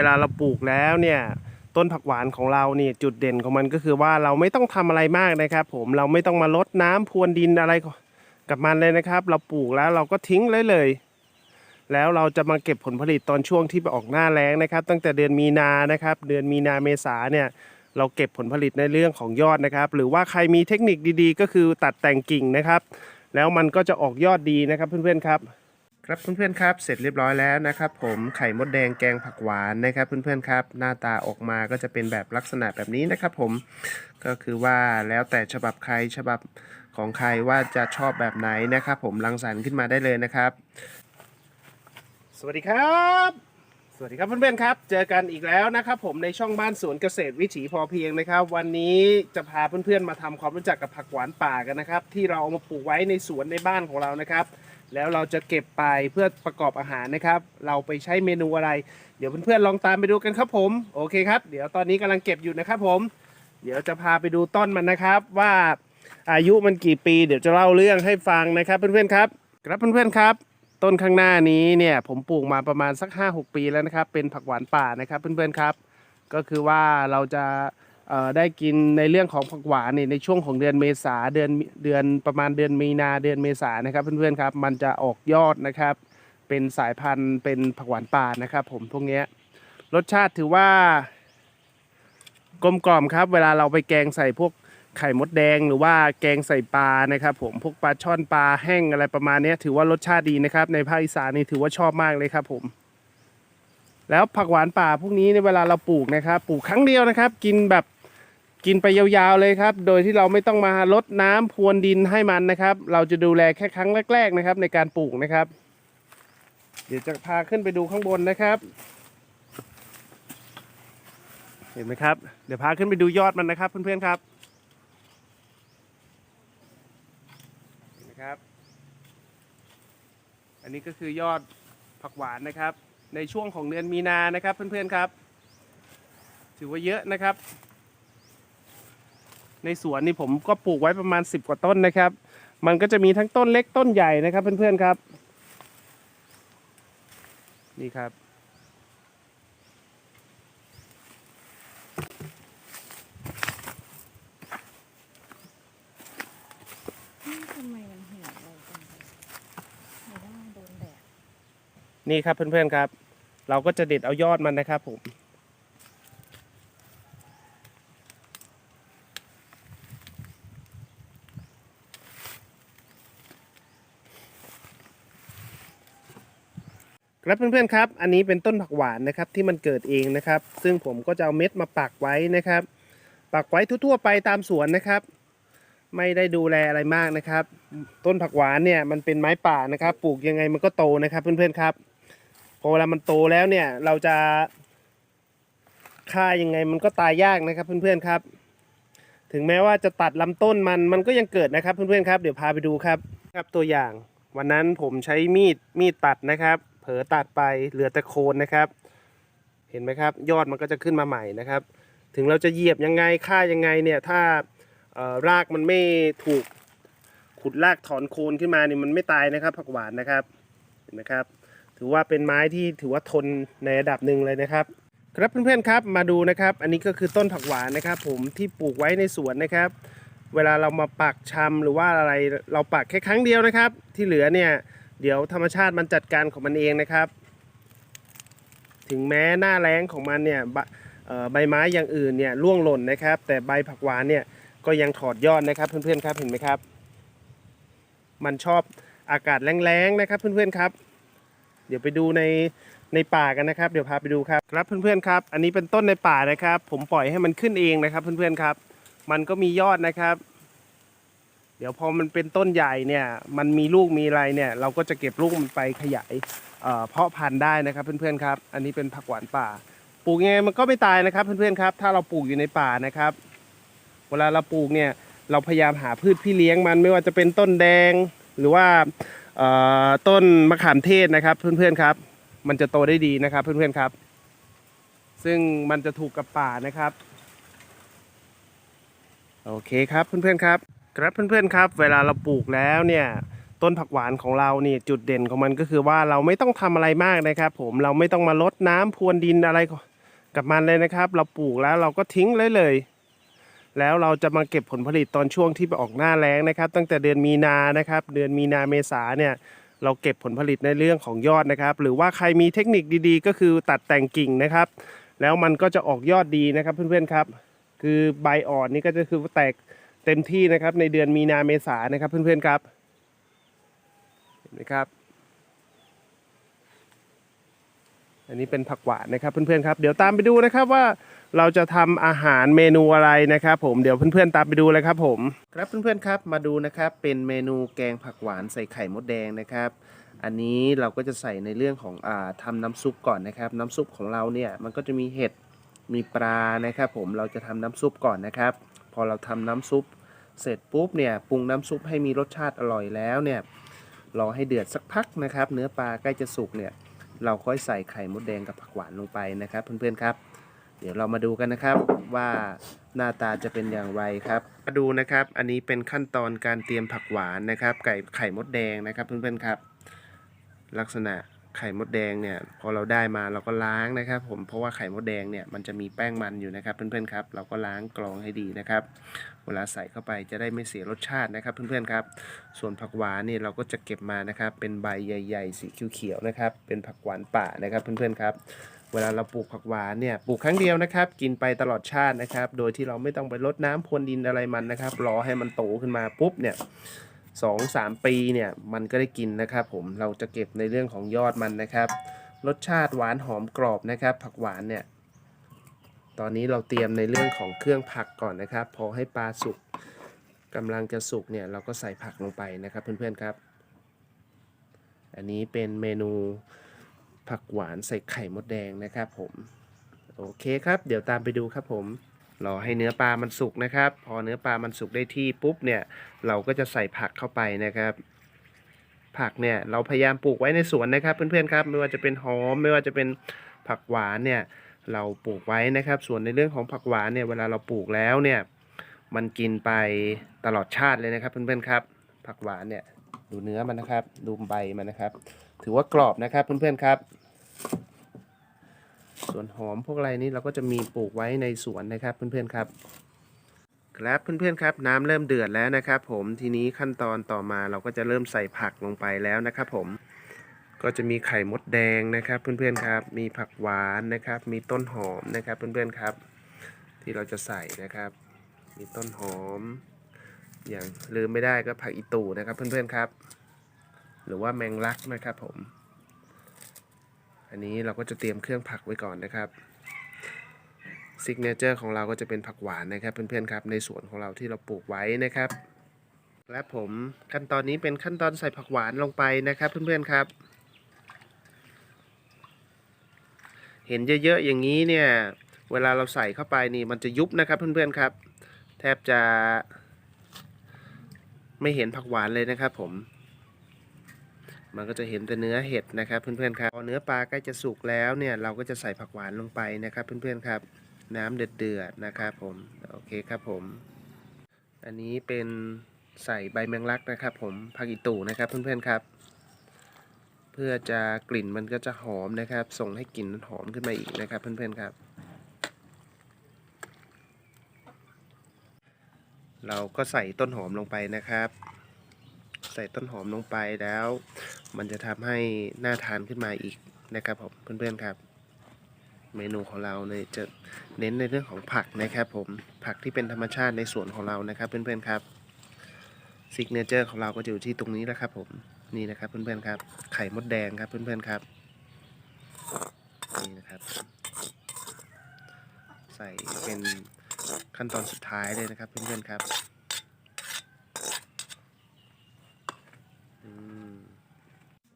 เวลาเราปลูกแล้วเนี่ยต้นผักหวานของเราเนี่ยจุดเด่นของมันก็คือว่าเราไม่ต้องทำอะไรมากนะครับ ผมเราไม่ต้องมาลดน้ำพรวนดินอะไรกับมันเลยนะครับ เราปลูกแล้วเราก็ทิ้งเลยเลย แล้วเราจะมาเก็บผลผลิตตอนช่วงที่ออกหน้าแล้งนะครับ ตั้งแต่เดือนมีนานะครับ เดือนมีนาเมษาเนี่ยเราเก็บผลผลิตในเรื่องของยอดนะครับ หรือว่าใครมีเทคนิคดีๆ ก็คือตัดแต่งกิ่งนะครับ แล้วมันก็จะออกยอดดีนะครับเพื่อนๆครับ ครับเพื่อนๆครับ เสร็จเรียบร้อยแล้วนะครับ ผมไข่มดแดงแกงผักหวานนะครับ เพื่อนๆครับ หน้าตาออกมาก็จะเป็นแบบลักษณะแบบนี้นะครับ ผมก็คือว่าแล้วแต่ฉบับใครฉบับของใครว่าจะชอบแบบไหนนะครับ ผมรังสรรค์ขึ้นมาได้เลยนะครับ สวัสดีครับสวัสดีครับเพื่อนๆครับ เจอกันอีกแล้วนะครับ ผมในช่องบ้านสวนเกษตรวิถีพอเพียงนะครับ วันนี้จะพาเพื่อนๆมาทำความรู้จักกับผักหวานป่ากันนะครับ ที่เราเอามาปลูกไว้ในสวนในบ้านของเรานะครับ แล้วเราจะเก็บไปเพื่อประกอบอาหารนะครับ เราไปใช้เมนูอะไร เดี๋ยวเพื่อนๆลองตามไปดูกันครับผม โอเคครับ เดี๋ยวตอนนี้กำลังเก็บอยู่นะครับผม เดี๋ยวจะพาไปดูต้นมันนะครับ ว่าอายุมันกี่ปี เดี๋ยวจะเล่าเรื่องให้ฟังนะครับ เพื่อนๆครับ ครับเพื่อนๆครับ ต้นข้างหน้านี้เนี่ยผมปลูกมาประมาณสัก 5-6 ปีแล้วนะครับ เป็นผักหวานป่านะครับ เพื่อนๆครับ ก็คือว่าเราจะ ได้กินในเรื่องของผักหวานนี่ในช่วงของเดือนเมษาเดือนเดือนประมาณเดือนมีนาเดือนเมษานะครับ เพื่อนๆครับมันจะออกยอดนะครับ เป็นสายพันธุ์เป็นผักหวานป่านะครับ ผมพวกนี้รสชาติถือว่ากลมกล่อมครับ เวลาเราไปแกงใส่พวกไข่มดแดงหรือว่าแกงใส่ปลานะครับ ผมพวกปลาช่อนปลาแห้งอะไรประมาณนี้ถือว่ารสชาติดีนะครับ ในภาคอีสานนี่ถือว่าชอบมากเลยครับ ผม แล้วผักหวานป่าพวกนี้ในเวลาเราปลูกนะครับ ปลูกครั้งเดียวนะครับ กินแบบ กินไปยาวๆเลยครับ โดยที่เราไม่ต้องมาลดน้ำพรวนดินให้มันนะครับ เราจะดูแลแค่ครั้งแรก ๆนะครับ ในการปลูกนะครับ เดี๋ยวจะพาขึ้นไปดูข้างบนนะครับ เห็นไหมครับ เดี๋ยวพาขึ้นไปดูยอดมันนะครับ เพื่อนๆครับเห็นไหมครับ อันนี้ก็คือยอดผักหวานนะครับ ในช่วงของเดือนมีนานะครับ เพื่อนๆครับ ถือว่าเยอะนะครับ ในสวนนี่ผมก็ปลูกไว้ประมาณ 10 กว่าต้นนะครับ มันก็จะมีทั้งต้นเล็กต้นใหญ่นะครับ เพื่อนๆครับ นี่ครับนี่ทำไมมันเหี่ยวเร็วจังเลยหรือว่ามันโดนแดด นี่ครับเพื่อนๆครับ เราก็จะเด็ดเอายอดมันนะครับผม ครับเพื่อนๆครับ อันนี้เป็นต้นผักหวานนะครับที่มันเกิดเองนะครับ ซึ่งผมก็จะเอาเม็ดมาปักไว้นะครับ ปักไว้ทั่วๆไปตามสวนนะครับ ไม่ได้ดูแลอะไรมากนะครับ ต้นผักหวานเนี่ยมันเป็นไม้ป่านะครับ ปลูกยังไงมันก็โตนะครับเพื่อนๆครับ พอเวลามันโตแล้วเนี่ยเราจะฆ่ายังไงมันก็ตายยากนะครับเพื่อนๆครับ ถึงแม้ว่าจะตัดลำต้นมันมันก็ยังเกิดนะครับเพื่อนๆครับ เดี๋ยวพาไปดูครับครับตัวอย่าง วันนั้นผมใช้มีดมีดตัดนะครับ เผลอตัดไปเหลือแต่โคนนะครับ เห็นไหมครับ ยอดมันก็จะขึ้นมาใหม่นะครับ ถึงเราจะเหยียบยังไงฆ่ายังไงเนี่ยถ้ารากมันไม่ถูกขุดรากถอนโคนขึ้นมาเนี่ยมันไม่ตายนะครับ ผักหวานนะครับเห็นไหมครับ ถือว่าเป็นไม้ที่ถือว่าทนในระดับหนึ่งเลยนะครับ ครับเพื่อนๆครับมาดูนะครับ อันนี้ก็คือต้นผักหวานนะครับ ผมที่ปลูกไว้ในสวนนะครับ เวลาเรามาปักชำหรือว่าอะไรเราปักแค่ครั้งเดียวนะครับ ที่เหลือเนี่ย เดี๋ยวธรรมชาติมันจัดการของมันเองนะครับ ถึงแม้หน้าแรงของมันเนี่ยใบไม้อย่างอื่นเนี่ยร่วงหล่นนะครับ แต่ใบผักหวานเนี่ยก็ยังถอดยอดนะครับเพื่อนๆครับเห็นไหมครับ มันชอบอากาศแรงๆนะครับเพื่อนๆครับ เดี๋ยวไปดูในในป่ากันนะครับ เดี๋ยวพาไปดูครับครับเพื่อนๆครับ อันนี้เป็นต้นในป่านะครับ ผมปล่อยให้มันขึ้นเองนะครับ เพื่อนๆครับ มันก็มียอดนะครับ เดี๋ยวพอมันเป็นต้นใหญ่เนี่ยมันมีลูกมีอะไรเนี่ยเราก็จะเก็บลูกมันไปขยายเพาะพันธุ์ได้นะครับเพื่อนๆครับ อันนี้เป็นผักหวานป่า ปลูกยังไงมันก็ไม่ตายนะครับเพื่อนๆครับถ้าเราปลูกอยู่ในป่านะครับ เวลาเราปลูกเนี่ยเราพยายามหาพืชพี่เลี้ยงมันไม่ว่าจะเป็นต้นแดงหรือว่าต้นมะขามเทศนะครับเพื่อนๆครับ มันจะโตได้ดีนะครับเพื่อนๆครับ ซึ่งมันจะถูกกับป่านะครับ โอเคครับเพื่อนๆครับ ครับเพื่อนๆครับ เวลาเราปลูกแล้วเนี่ยต้นผักหวานของเราเนี่ยจุดเด่นของมันก็คือว่าเราไม่ต้องทำอะไรมากนะครับ ผมเราไม่ต้องมาลดน้ำพรวนดินอะไรกับมันเลยนะครับ เราปลูกแล้วเราก็ทิ้งเลยเลย แล้วเราจะมาเก็บผลผลิตตอนช่วงที่ไปออกหน้าแล้งนะครับ ตั้งแต่เดือนมีนานะครับ เดือนมีนาเมษาเนี่ยเราเก็บผลผลิตในเรื่องของยอดนะครับ หรือว่าใครมีเทคนิคดีๆ ก็คือตัดแต่งกิ่งนะครับ แล้วมันก็จะออกยอดดีนะครับเพื่อนๆครับ คือใบอ่อนนี่ก็จะคือแตก เต็มที่นะครับในเดือนมีนาเมษานะครับเพื่อนๆครับ เห็นไหมครับ อันนี้เป็นผักหวานนะครับเพื่อนๆครับ เดี๋ยวตามไปดูนะครับว่าเราจะทำอาหารเมนูอะไรนะครับ ผมเดี๋ยวเพื่อนๆตามไปดูเลยครับ ผม ครับเพื่อนๆครับมาดูนะครับเป็นเมนูแกงผักหวานใส่ไข่มดแดงนะครับอันนี้เราก็จะใส่ในเรื่องของอ่าทำน้ำซุปก่อนนะครับ น้ำซุปของเราเนี่ยมันก็จะมีเห็ดมีปลานะครับ ผมเราจะทำน้ำซุปก่อนนะครับ พอเราทำน้ำซุป เสร็จปุ๊บเนี่ยปรุงน้ำซุปให้มีรสชาติอร่อยแล้วเนี่ยรอให้เดือดสักพักนะครับ เนื้อปลาใกล้จะสุกเนี่ยเราค่อยใส่ไข่มดแดงกับผักหวานลงไปนะครับ เพื่อนๆครับ เดี๋ยวเรามาดูกันนะครับว่าหน้าตาจะเป็นอย่างไรครับมาดูนะครับ อันนี้เป็นขั้นตอนการเตรียมผักหวานนะครับ ไก่ไข่มดแดงนะครับ เพื่อนๆครับ ลักษณะ ไข่มดแดงเนี่ยพอเราได้มาเราก็ล้างนะครับผมเพราะว่าไข่มดแดงเนี่ยมันจะมีแป้งมันอยู่นะครับเพื่อนๆครับเราก็ล้างกรองให้ดีนะครับ เวลาใส่เข้าไปจะได้ไม่เสียรสชาตินะครับเพื่อนๆครับ ส่วนผักหวานนี่เราก็จะเก็บมานะครับเป็นใบใหญ่ๆ สีเขียวๆนะครับเป็นผักหวานป่านะครับเพื่อนๆครับ เวลาเราปลูกผักหวานเนี่ยปลูกครั้งเดียวนะครับ กินไปตลอดชาตินะครับ โดยที่เราไม่ต้องไปรดน้ำพรวนดินอะไรมันนะครับรอให้มันโตขึ้นมาปุ๊บเนี่ย สองสามปีเนี่ยมันก็ได้กินนะครับผมเราจะเก็บในเรื่องของยอดมันนะครับ รสชาติหวานหอมกรอบนะครับ ผักหวานเนี่ยตอนนี้เราเตรียมในเรื่องของเครื่องผักก่อนนะครับ พอให้ปลาสุกกำลังจะสุกเนี่ยเราก็ใส่ผักลงไปนะครับเพื่อนๆครับ อันนี้เป็นเมนูผักหวานใส่ไข่มดแดงนะครับผม โอเคครับ เดี๋ยวตามไปดูครับผม รอให้เนื้อปลามันสุกนะครับ พอเนื้อปลามันสุกได้ที่ปุ๊บเนี่ยเราก็จะใส่ผักเข้าไปนะครับผักเนี่ยเราพยายามปลูกไว้ในสวนนะครับ เพื่อนๆครับไม่ว่าจะเป็นหอม ไม่ว่าจะเป็นผักหวานเนี่ยเราปลูกไว้นะครับ ส่วนในเรื่องของผักหวานเนี่ยเวลาเราปลูกแล้วเนี่ยมันกินไปตลอดชาติเลยนะครับเพื่อนๆครับ ผักหวานเนี่ยดูเนื้อมันนะครับ ดูใบมันนะครับ ถือว่ากรอบนะครับเพื่อนๆครับ ส่วนหอมพวกอะไรนี้เราก็จะมีปลูกไว้ในสวนนะครับเพื่อนๆครับ ครับเพื่อนๆครับ น้ำเริ่มเดือดแล้วนะครับ ผมทีนี้ขั้นตอนต่อมาเราก็จะเริ่มใส่ผักลงไปแล้วนะครับ ผมก็จะมีไข่มดแดงนะครับ เพื่อนๆครับ มีผักหวานนะครับ มีต้นหอมนะครับ เพื่อนๆครับ ที่เราจะใส่นะครับ มีต้นหอม อย่างลืมไม่ได้ก็ผักอีตูนะครับ เพื่อนๆครับ หรือว่าแมงลักนะครับผม อันนี้เราก็จะเตรียมเครื่องผักไว้ก่อนนะครับซิกเนเจอร์ของเราก็จะเป็นผักหวานนะครับเพื่อนๆครับในสวนของเราที่เราปลูกไว้นะครับและผมขั้นตอนนี้เป็นขั้นตอนใส่ผักหวานลงไปนะครับเพื่อนๆครับ เห็นเยอะๆอย่างนี้เนี่ยเวลาเราใส่เข้าไปนี่มันจะยุบนะครับเพื่อนๆครับ แทบจะไม่เห็นผักหวานเลยนะครับผม มันก็จะเห็นแต่เนื้อเห็ดนะครับเพื่อนๆครับพอเนื้อปลาใกล้จะสุกแล้วเนี่ยเราก็จะใส่ผักหวานลงไปนะครับ เพื่อนๆครับ น้ำเดือดๆนะครับผมโอเคครับผม อันนี้เป็นใส่ใบแมงลักนะครับ ผมผักอีตู่นะครับเพื่อนๆครับ เพื่อจะกลิ่นมันก็จะหอมนะครับ ส่งให้กลิ่นมันหอมขึ้นมาอีกนะครับ เพื่อนๆครับ เราก็ใส่ต้นหอมลงไปนะครับ ใส่ต้นหอมลงไปแล้ว มันจะทำให้น่าทานขึ้นมาอีกนะครับผมเพื่อนๆครับ เมนูของเราเนี่ยจะเน้นในเรื่องของผักนะครับ ผมผักที่เป็นธรรมชาติในสวนของเรานะครับ เพื่อนๆครับซิกเนเจอร์ของเราก็จะอยู่ที่ตรงนี้แหละครับผมนี่นะครับเพื่อนๆครับ ไข่มดแดงครับเพื่อนๆครับนี่นะครับ ใส่เป็นขั้นตอนสุดท้ายเลยนะครับเพื่อนๆครับอืม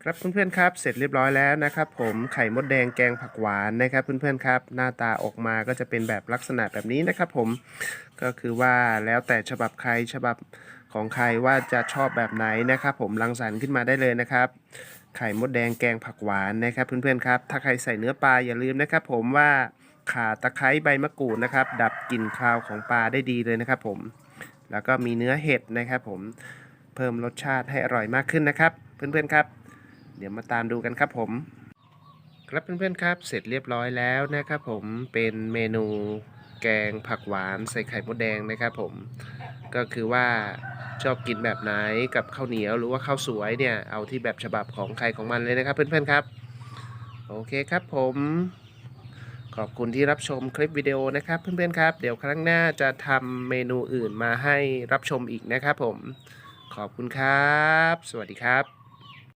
ครับเพื่อนๆครับ เสร็จเรียบร้อยแล้วนะครับ ผมไข่มดแดงแกงผักหวานนะครับ เพื่อนๆครับ หน้าตาออกมาก็จะเป็นแบบลักษณะแบบนี้นะครับ ผมก็คือว่าแล้วแต่ฉบับใครฉบับของใครว่าจะชอบแบบไหนนะครับ ผมรังสรรค์ขึ้นมาได้เลยนะครับ ไข่มดแดงแกงผักหวานนะครับ เพื่อนๆครับ ถ้าใครใส่เนื้อปลาอย่าลืมนะครับ ผมว่าข่าตะไคร้ใบมะกรูดนะครับ ดับกลิ่นคาวของปลาได้ดีเลยนะครับ ผม แล้วก็มีเนื้อเห็ดนะครับ ผมเพิ่มรสชาติให้อร่อยมากขึ้นนะครับ เพื่อนๆครับ เดี๋ยวมาตามดูกันครับผม ครับเพื่อนๆครับ เสร็จเรียบร้อยแล้วนะครับผมเป็นเมนูแกงผักหวานใส่ไข่มดแดงนะครับผมก็คือว่าชอบกินแบบไหนกับข้าวเหนียวหรือว่าข้าวสวยเนี่ยเอาที่แบบฉบับของใครของมันเลยนะครับเพื่อนๆครับโอเคครับผมขอบคุณที่รับชมคลิปวิดีโอนะครับเพื่อนๆครับ เดี๋ยวครั้งหน้าจะทำเมนูอื่นมาให้รับชมอีกนะครับผม ขอบคุณครับ สวัสดีครับ